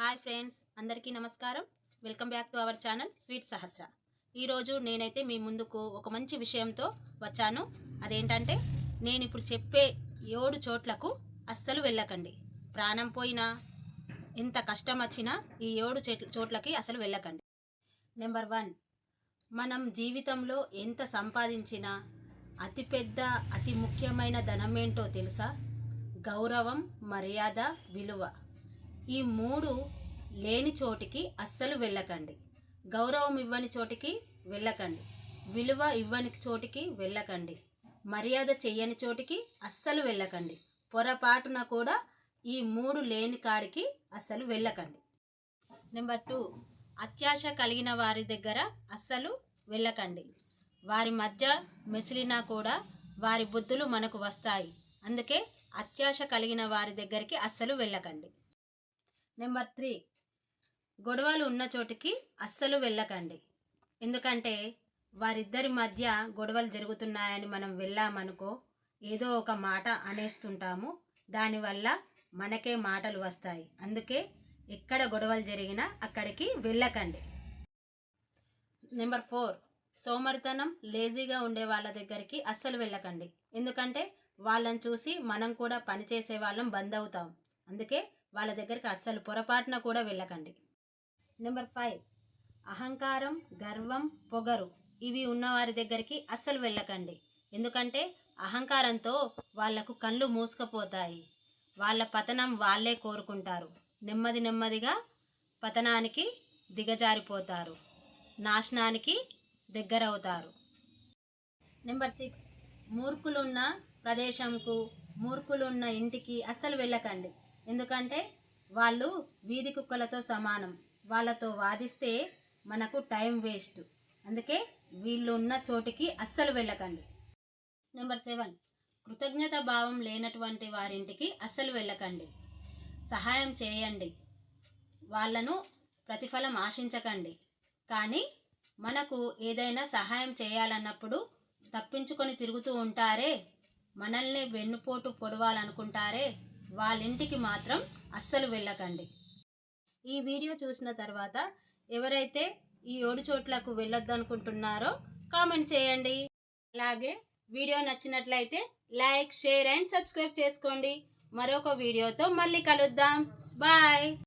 Hi friends అందరికీ నమస్కారం. Welcome back to our channel sweet Sahasra. ఈరోజు నేనైతే మీ ముందుకు ఒక మంచి విషయంతో వచ్చాను. అదేంటంటే నేను ఇప్పుడు చెప్పే ఏడు చోట్లకు అస్సలు వెళ్ళకండి. ప్రాణం పోయినా ఎంత కష్టం వచ్చినా ఈ ఏడు చోట్లకి అసలు వెళ్ళకండి. నెంబర్ వన్ మనం జీవితంలో ఎంత సంపాదించినా అతిపెద్ద అతి ముఖ్యమైన ధనం ఏంటో తెలుసా? గౌరవం మర్యాద విలువ. ఈ మూడు లేని చోటికి అస్సలు వెళ్ళకండి. గౌరవం ఇవ్వని చోటికి వెళ్ళకండి. విలువ ఇవ్వని చోటికి వెళ్ళకండి. మర్యాద చెయ్యని చోటికి అస్సలు వెళ్ళకండి. పొరపాటున కూడా ఈ మూడు లేని కాడికి అస్సలు వెళ్ళకండి. Number two. అత్యాశ కలిగిన వారి దగ్గర అస్సలు వెళ్ళకండి. వారి మధ్య మెసిలినా కూడా వారి బుద్ధులు మనకు వస్తాయి. అందుకే అత్యాశ కలిగిన వారి దగ్గరికి అస్సలు వెళ్ళకండి. Number three. గొడవలు ఉన్న చోటికి అస్సలు వెళ్ళకండి. ఎందుకంటే వారిద్దరి మధ్య గొడవలు జరుగుతున్నాయని మనం వెళ్ళామనుకో ఏదో ఒక మాట అనేస్తుంటాము. దానివల్ల మనకే మాటలు వస్తాయి. అందుకే ఎక్కడ గొడవలు జరిగినా అక్కడికి వెళ్ళకండి. Number four. సోమరితనం లేజీగా ఉండే వాళ్ళ దగ్గరికి అస్సలు వెళ్ళకండి. ఎందుకంటే వాళ్ళని చూసి మనం కూడా పనిచేసే వాళ్ళం బంద్ అవుతాం. అందుకే వాళ్ళ దగ్గరికి అస్సలు పొరపాటున కూడా వెళ్ళకండి. Number five. అహంకారం గర్వం పొగరు ఇవి ఉన్నవారి దగ్గరికి అస్సలు వెళ్ళకండి. ఎందుకంటే అహంకారంతో వాళ్ళకు కళ్ళు మూసుకపోతాయి. వాళ్ళ పతనం వాళ్ళే కోరుకుంటారు. నెమ్మది నెమ్మదిగా పతనానికి దిగజారిపోతారు. నాశనానికి దగ్గరవుతారు. Number six. మూర్ఖులున్న ప్రదేశంకు మూర్ఖులున్న ఇంటికి అస్సలు వెళ్ళకండి. ఎందుకంటే వాళ్ళు వీధి కుక్కలతో సమానం. వాళ్ళతో వాదిస్తే మనకు టైం వేస్ట్. అందుకే వీళ్ళు ఉన్న చోటికి అస్సలు వెళ్ళకండి. Number seven. కృతజ్ఞత భావం లేనటువంటి వారింటికి అస్సలు వెళ్ళకండి. సహాయం చేయండి. వాళ్ళను ప్రతిఫలం ఆశించకండి. కానీ మనకు ఏదైనా సహాయం చేయాలన్నప్పుడు తప్పించుకొని తిరుగుతూ ఉంటారే? మనల్ని వెన్నుపోటు పొడవాలనుకుంటారే? వాళ్ళింటికి మాత్రం అస్సలు వెళ్ళకండి. ఈ వీడియో చూసిన తర్వాత ఎవరైతే ఈ ఏడు చోట్లకు వెళ్ళొద్దు అనుకుంటున్నారో కామెంట్ చేయండి. అలాగే వీడియో నచ్చినట్లయితే లైక్ షేర్ అండ్ సబ్స్క్రైబ్ చేసుకోండి. మరొక వీడియోతో మళ్ళీ కలుద్దాం. బాయ్.